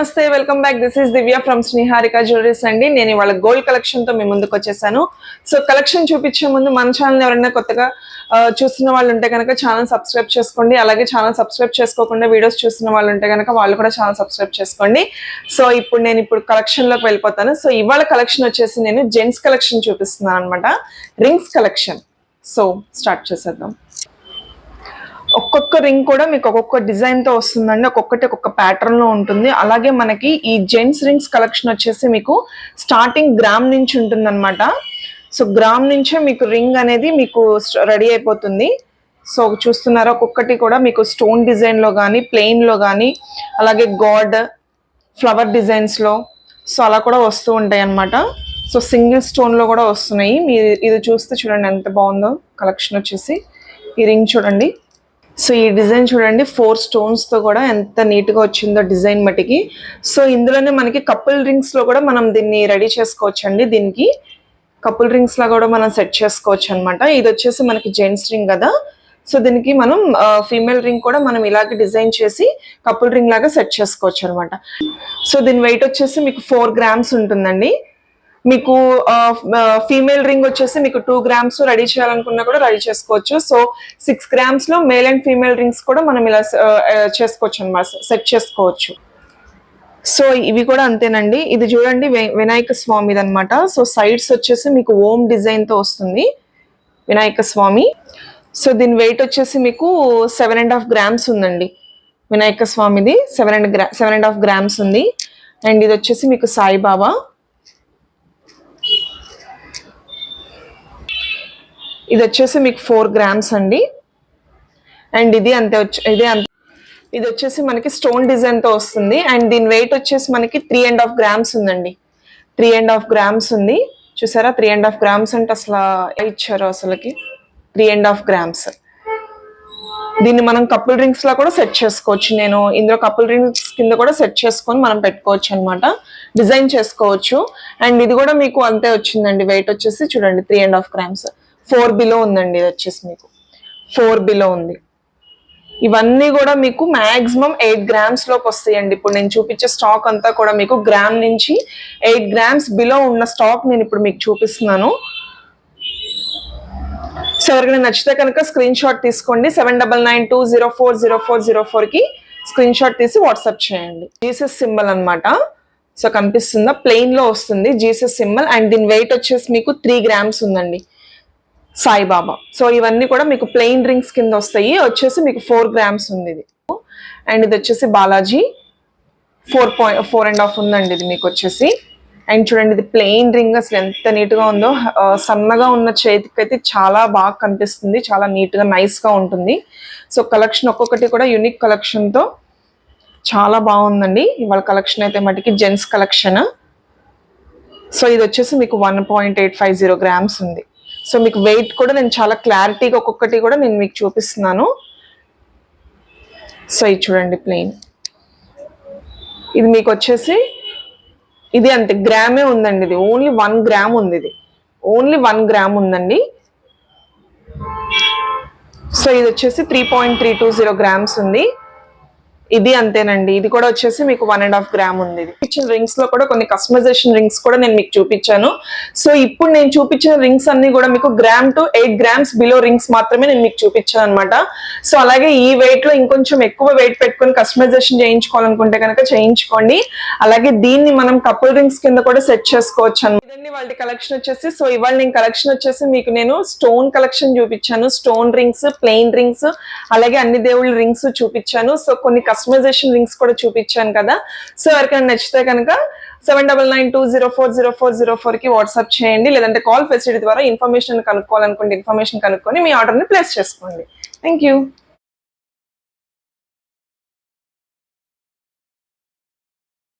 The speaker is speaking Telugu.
నమస్తే welcome back. This is Divya from Sneharika jewelleries అండి. నేను ఇవాళ గోల్డ్ కలెక్షన్తో మీ ముందుకు వచ్చేసాను. సో కలెక్షన్ చూపించే ముందు మన ఛానల్ ఎవరైనా కొత్తగా చూస్తున్న వాళ్ళు ఉంటే కనుక ఛానల్ సబ్స్క్రైబ్ చేసుకోండి. అలాగే ఛానల్ సబ్స్క్రైబ్ చేసుకోకుండా వీడియోస్ చూస్తున్న వాళ్ళు ఉంటే కనుక వాళ్ళు కూడా ఛానల్ సబ్స్క్రైబ్ చేసుకోండి. సో ఇప్పుడు నేను ఇప్పుడు కలెక్షన్లోకి వెళ్ళిపోతాను. సో ఇవాళ కలెక్షన్ వచ్చేసి నేను జెంట్స్ కలెక్షన్ చూపిస్తున్నాను అనమాట రింగ్స్ కలెక్షన్. సో స్టార్ట్ చేసేద్దాం. ఒక్కొక్క రింగ్ కూడా మీకు ఒక్కొక్క డిజైన్తో వస్తుందండి. ఒక్కొక్కటి ఒక్కొక్క ప్యాటర్న్లో ఉంటుంది. అలాగే మనకి ఈ జెంట్స్ రింగ్స్ కలెక్షన్ వచ్చేసి మీకు స్టార్టింగ్ గ్రామ్ నుంచి ఉంటుందన్నమాట. సో గ్రామ్ నుంచే మీకు రింగ్ అనేది మీకు రెడీ అయిపోతుంది. సో చూస్తున్నారా? ఒక్కొక్కటి కూడా మీకు స్టోన్ డిజైన్లో కానీ ప్లెయిన్లో కానీ అలాగే గాడ్ ఫ్లవర్ డిజైన్స్లో. సో అలా కూడా వస్తూ ఉంటాయి అన్నమాట సో సింగిల్ స్టోన్లో కూడా వస్తున్నాయి. మీరు ఇది చూస్తే చూడండి ఎంత బాగుందో కలెక్షన్ వచ్చేసి. ఈ రింగ్ చూడండి. సో ఈ డిజైన్ చూడండి ఫోర్ స్టోన్స్తో కూడా ఎంత నీట్గా వచ్చిందో డిజైన్ మటుకి. సో ఇందులోనే మనకి కపుల్ రింగ్స్లో కూడా మనం దీన్ని రెడీ చేసుకోవచ్చు అండి దీనికి కపుల్ రింగ్స్ లా కూడా మనం సెట్ చేసుకోవచ్చు అనమాట ఇది వచ్చేసి మనకి జెంట్స్ రింగ్ కదా. సో దీనికి మనం ఫీమేల్ రింగ్ కూడా మనం ఇలాగే డిజైన్ చేసి కపుల్ రింగ్ లాగా సెట్ చేసుకోవచ్చు అనమాట సో దీని వెయిట్ వచ్చేసి మీకు ఫోర్ గ్రామ్స్ ఉంటుందండి. మీకు ఫీమేల్ రింగ్ వచ్చేసి మీకు టూ గ్రామ్స్ రెడీ చేయాలనుకున్నా కూడా రెడీ చేసుకోవచ్చు. సో సిక్స్ గ్రామ్స్లో మేల్ అండ్ ఫీమేల్ రింగ్స్ కూడా మనం ఇలా చేసుకోవచ్చు అనమాట సెట్ చేసుకోవచ్చు. సో ఇవి కూడా అంతేనండి. ఇది చూడండి వినాయక స్వామిది అనమాట సో సైడ్స్ వచ్చేసి మీకు ఓం డిజైన్తో వస్తుంది. వినాయక స్వామి. సో దీని వెయిట్ వచ్చేసి మీకు సెవెన్ అండ్ హాఫ్ గ్రామ్స్ ఉందండి. వినాయక స్వామిది seven and gram seven and half grams ఉంది. అండ్ ఇది వచ్చేసి మీకు సాయిబాబా. ఇది వచ్చేసి మీకు ఫోర్ గ్రామ్స్ అండి. అండ్ ఇది అంతే వచ్చి ఇది అంతే. ఇది వచ్చేసి మనకి స్టోన్ డిజైన్తో వస్తుంది. అండ్ దీని వెయిట్ వచ్చేసి మనకి త్రీ అండ్ హాఫ్ గ్రామ్స్ ఉందండి. త్రీ అండ్ హాఫ్ గ్రామ్స్ ఉంది. చూసారా? త్రీ అండ్ హాఫ్ గ్రామ్స్ అంటే అసలు ఇచ్చారు అసలుకి? Three and half grams. దీన్ని మనం కపుల్ డ్రింక్స్ లా కూడా సెట్ చేసుకోవచ్చు. నేను ఇందులో కపుల్ డ్రింక్స్ కింద కూడా సెట్ చేసుకొని మనం పెట్టుకోవచ్చు అనమాట డిజైన్ చేసుకోవచ్చు. అండ్ ఇది కూడా మీకు అంతే వచ్చిందండి. వెయిట్ వచ్చేసి చూడండి three and half grams. Four below ఉందండి ఇది వచ్చేసి మీకు. ఫోర్ బిలో ఉంది. ఇవన్నీ కూడా మీకు మ్యాక్సిమం ఎయిట్ గ్రామ్స్లోకి వస్తాయండి. ఇప్పుడు నేను చూపించే స్టాక్ అంతా కూడా మీకు గ్రామ్ నుంచి ఎయిట్ గ్రామ్స్ బిలో ఉన్న స్టాక్ నేను ఇప్పుడు మీకు చూపిస్తున్నాను. సో ఎవరికైనా నచ్చితే కనుక స్క్రీన్ షాట్ తీసుకోండి. Seven double nine two zero four zero four zero ఫోర్కి స్క్రీన్ షాట్ తీసి వాట్సాప్ చేయండి. జీసస్ సింబల్ అనమాట సో కనిపిస్తుందా? ప్లెయిన్లో వస్తుంది జీసస్ సింబల్ అండ్ దీని వెయిట్ వచ్చేసి మీకు త్రీ గ్రామ్స్ ఉందండి. సాయిబాబా. సో ఇవన్నీ కూడా మీకు ప్లెయిన్ రింగ్స్ కింద వస్తాయి. వచ్చేసి మీకు ఫోర్ గ్రామ్స్ ఉంది ఇది. అండ్ ఇది వచ్చేసి Balaji. Four point four and half ఉందండి ఇది మీకు వచ్చేసి. అండ్ చూడండి ఇది ప్లెయిన్ రింగ్ అసలు ఎంత నీట్గా ఉందో. సన్నగా ఉన్న చేతికి అయితే చాలా బాగా కనిపిస్తుంది. చాలా నీట్గా నైస్గా ఉంటుంది. సో కలెక్షన్ ఒక్కొక్కటి కూడా యూనిక్ కలెక్షన్తో చాలా బాగుందండి. ఇవాళ కలెక్షన్ అయితే మటుకి జెంట్స్ కలెక్షన్ సో ఇది వచ్చేసి మీకు one point eight five zero grams ఉంది. సో మీకు వెయిట్ కూడా నేను చాలా క్లారిటీగా ఒక్కొక్కటి కూడా నేను మీకు చూపిస్తున్నాను. సో ఇది చూడండి ప్లెయిన్ ఇది మీకు వచ్చేసి ఇది అంతే గ్రామే ఉందండి ఇది. ఓన్లీ వన్ గ్రామ్ ఉంది ఇది. ఓన్లీ వన్ గ్రామ్ ఉందండి. సో ఇది వచ్చేసి three point three two zero grams ఉంది. ఇది అంతేనండి. ఇది కూడా వచ్చేసి మీకు వన్ అండ్ హాఫ్ గ్రామ్ ఉంది. ఇది ఇచ్చిన రింగ్స్లో కూడా కొన్ని కస్టమైజేషన్ రింగ్స్ కూడా నేను మీకు చూపించాను. సో ఇప్పుడు నేను చూపించిన రింగ్స్ అన్ని కూడా మీకు gram to eight grams below rings మాత్రమే నేను మీకు చూపించాను అనమాట సో అలాగే ఈ వెయిట్లో ఇంకొంచెం ఎక్కువ వెయిట్ పెట్టుకొని కస్టమైజేషన్ చేయించుకోవాలనుకుంటే కనుక చేయించుకోండి. అలాగే దీన్ని మనం కపుల్ రింగ్స్ కింద కూడా సెట్ చేసుకోవచ్చు అనమాట ఇదండి వాళ్ళ కలెక్షన్ వచ్చేసి. సో ఇవాళ నేను కలెక్షన్ వచ్చేసి మీకు నేను స్టోన్ కలెక్షన్ చూపించాను. స్టోన్ రింగ్స్ ప్లెయిన్ రింగ్స్ అలాగే అన్ని దేవుళ్ళ రింగ్స్ చూపించాను. సో కొన్ని కస్టమైజేషన్ లింక్స్ కూడా చూపించాను కదా. సో ఎవరికైనా నచ్చితే కనుక seven double nine two zero four zero four zero ఫోర్కి వాట్సాప్ చేయండి. లేదంటే కాల్ ఫెసిలిటీ ద్వారా ఇన్ఫర్మేషన్ కనుక్కోవాలనుకుంటే ఇన్ఫర్మేషన్ కనుక్కొని మీ ఆర్డర్ని ప్లేస్ చేసుకోండి. Thank you